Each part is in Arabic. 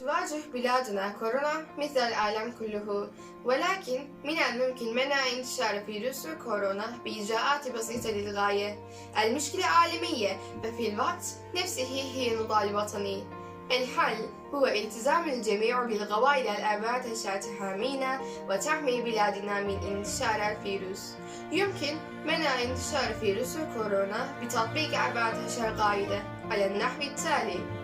تواجه بلادنا كورونا مثل العالم كله ولكن من الممكن منع انتشار فيروس كورونا بإجراءات بسيطة للغاية المشكلة عالمية ففي الوقت نفسه هي نضال وطني الحل هو التزام الجميع بالقواعد الأربعة عشر تحامينا وتحمي بلادنا من انتشار الفيروس يمكن منع انتشار فيروس كورونا بتطبيق أربعة عشر قاعدة على النحو التالي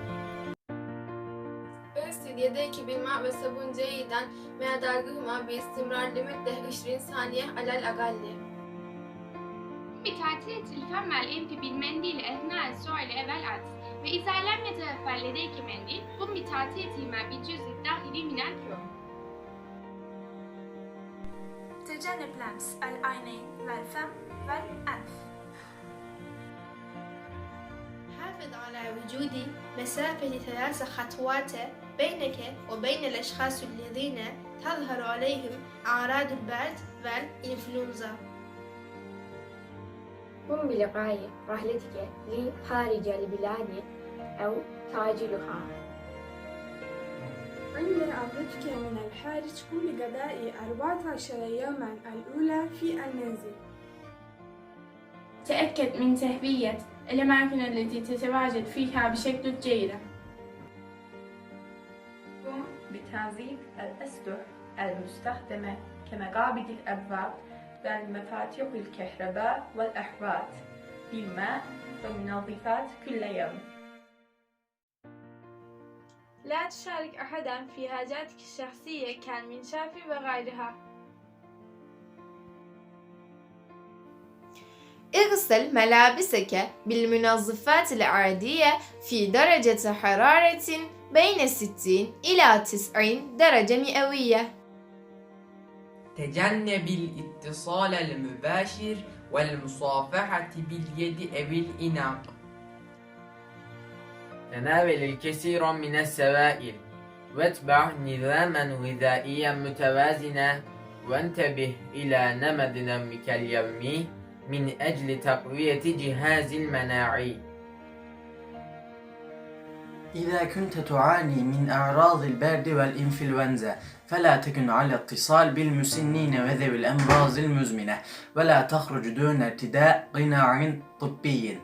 اغسل يديك بالماء والصابون جيدا مع دلقهما باستمرار لمدة 20 ثانية على الأقل بتعطية الفم والأنف بالمنديل أثناء السؤال أو العطس وإذا لم يتوفر لديك منديل قم بتعطيتهما بالجزء الداخلي من الفم تجنب لمس العينين والفم والأنف حافظ على وجود مسافة ثلاث خطوات بينك وبين الأشخاص الذين تظهر عليهم أعراض البرد والإنفلونزا. قم بلقاء رحلتك لخارج البلاد أو تعجلها عند عودتك من الخارج قم بقضاء 14 يوما الأولى في المنزل تأكد من تهوية الأماكن التي تتواجد فيها بشكل جيد. قم بتنظيف الأسطح المستخدمة كمقابض الأبواب والمفاتيح الكهرباء والأحواض بالماء والمنظفات كل يوم. لا تشارك أحدا في حاجاتك الشخصية كالمنشاف وغيرها. اغسل ملابسك بالمنظفات العادية في درجة حرارة بين 60 إلى 90 درجة مئوية تجنب الاتصال المباشر والمصافحة باليد أو الإناء تناول الكثير من السوائل واتبع نظاما غذائيا متوازنا وانتبه إلى نمط نومك اليومي من أجل تقوية جهاز المناعي. إذا كنت تعاني من أعراض البرد والإنفلونزا فلا تكن على اتصال بالمسنين وذوي الأمراض المزمنة ولا تخرج دون ارتداء قناع طبي.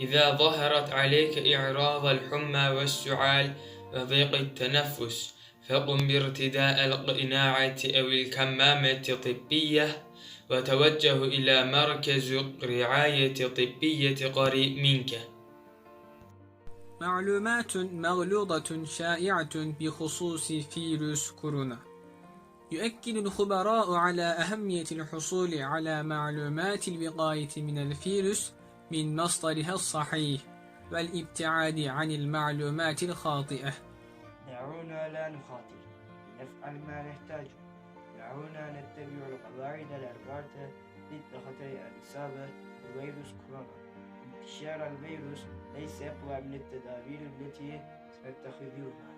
إذا ظهرت عليك إعراض الحمى والسعال وضيق التنفس فقم بارتداء القناعة أو الكمامة الطبية وتوجه إلى مركز رعاية طبية قريب منك. معلومات مغلوطة شائعة بخصوص فيروس كورونا. يؤكد الخبراء على أهمية الحصول على معلومات الوقاية من الفيروس من مصدرها الصحيح والابتعاد عن المعلومات الخاطئة. دعونا لا نخاطر. نفعل ما نحتاجه دعونا نتبع القواعد الأربعة ضد خطر الإصابة بفيروس كورونا. انتشار الفيروس ليس أقوى من التدابير التي سنتخذها